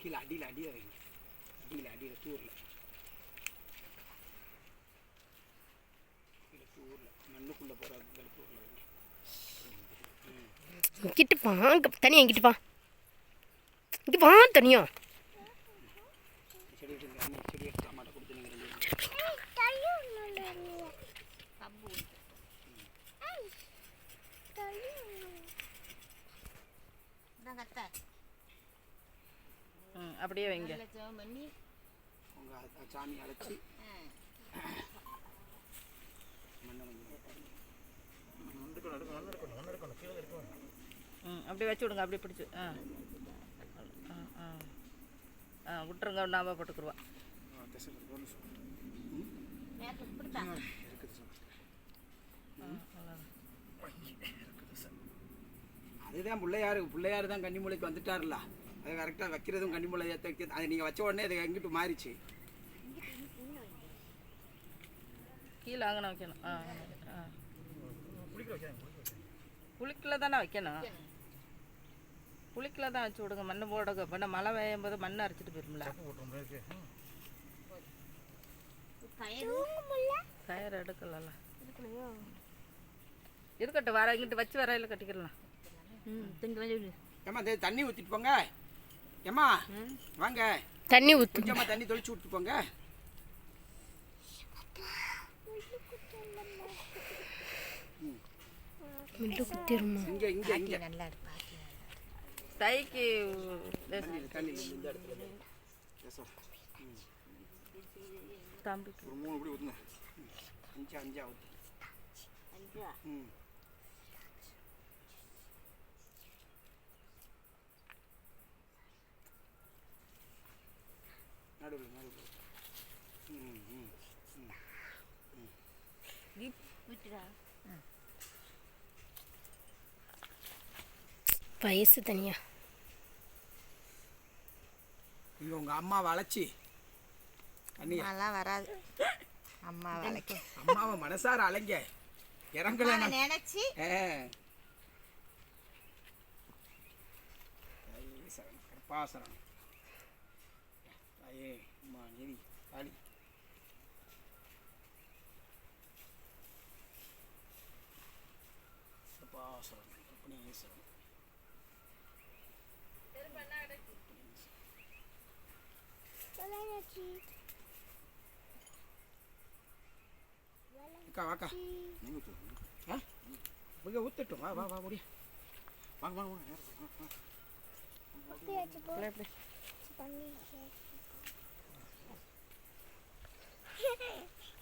அடியில் அடியில் வைங்க அடியில் அடியில் தூரில் கீழே மண்ணுக்குள்ளே போகிற தூரில் வைங்க தனியா இங்கிட்டு வா தனியா அப்படியே வைங்க. உங்கள் அ- சாமி அழைச்சி ம் அப்படியே வச்சு விடுங்க அப்படியே பிடிச்சி. ஆ. ஆ ஆ. ஆ விட்டுருங்க நாம போட்டுக்குருவா அதுதான் பிள்ளையாரு பிள்ளையார் தான் கன்னிமூலைக்கு வந்துட்டார்ல அது கரெக்டாக வைக்கிறதும் ஏற்ற வைக்கிறது. அதை நீங்கள் வச்ச உடனே அது எங்கிட்டு மாறிச்சு. கீழே அங்கன வைக்கணும். ஆ ஆ. புளிக்கில் தானே வைக்கணும்? புளிக்கில் தான் வச்சு விடுங்க. மண்ணு போடுங்க. பண்ண மழை பெய்யும் போது மண்ணை அரைச்சிட்டு போயிரும்ல. கயிறு எடுக்கலல்ல. இருக்கட்டும் வர இங்கிட்டு வச்சு வரையில கட்டிக்கலாம். ஏம்மா இந்த தண்ணி ஊற்றிட்டு போங்க. ஏம்மா வாங்க. தண்ணி ஊத்து. கொஞ்சமாக தண்ணி தொளிச்சு விட்டு போங்க மில்லு குத்திருமா? இங்கே இங்கே இங்கே. தைக்கு தண்ணி இந்த இடத்துல தம்பிக்கு. ஒரு மூணு இப்படி ஊற்றுங்க அஞ்சு அஞ்சா ஊற்றி ம். நடுவில் நடுவில் ம் ம். வயசு தனியா. இது உங்கள் அம்மாவை அழைச்சி அண்ணியா. அதெல்லாம் வராது. அம்மா வேலைக்கு அம்மாவை மனசார அலைங்க. இறங்கல நினைச்சு? பாசனம் ஐயே அம்மா நிதி காளி பாசனம் கற்பனேஸ்வரன் அக்கா வாக்கா நீங்கள் ஊற்றுங்க ஆ இங்கே ஊற்றட்டும் வா வா வா முடியும் வாங்க வாங்க வாங்க நேரா வாங்க,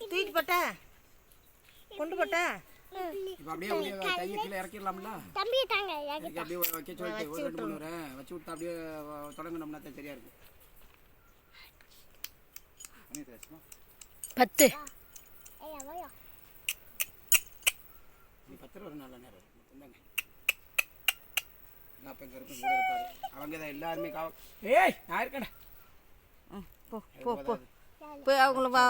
தூக்கிட்டு போட்டா? கொண்டு போட்டா? இப்போ அப்படியே கையை கீழே இறக்கிடலாம்ல? தம்பி தாங்க அப்படியே வைக்க சொல்லிட்டு ஒரு ரெண்டு மூணு நேரம் வச்சு விட்டா அப்படியே தான் சரியா இருக்கும். பத்து. ரூபா நல்ல நேரம் இந்தாங்க நான் அப்போ இங்கே இருக்கும் கூட இருப்பாரு. அவங்க தான் எல்லாருமே காவ ஏய் நான் இருக்கேன் போ போ போ. போய் அவங்கள வா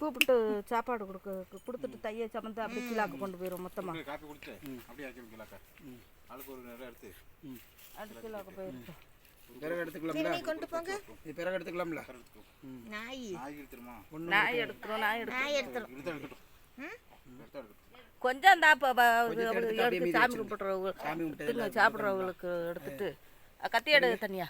கூப்பிட்டு சாப்பாடு கொடுக்க கொடுத்துட்டு தைய சமந்து அப்படி கீழாக்க கொண்டு போயிடும் மொத்தமாக காப்பி குடிச்சு அப்படியே ஆக்கி வைக்கலாக்கா ஆளுக்கு ஒரு நேரம் எடுத்து. அது கீழாக்க போயிருக்கோம் பிறகு எடுத்துக்கலாம்ல? கொண்டு போங்க. இது பிறகு எடுத்துக்கலாம்ல? நாய். நாய் எடுத்துருமா? நாய் எடுக்கிறோம் நாய் எடுக்கிறோம் நாய் எடுத்துரும் எடுத்தா எடுக்கட்டும். கொஞ்சம் தான் அப்படியே எடுத்து சாமி. கும்பிட்றவங்க சாப்பிட்றவங்களுக்கு எடுத்துட்டு. கத்தி எடு தனியா.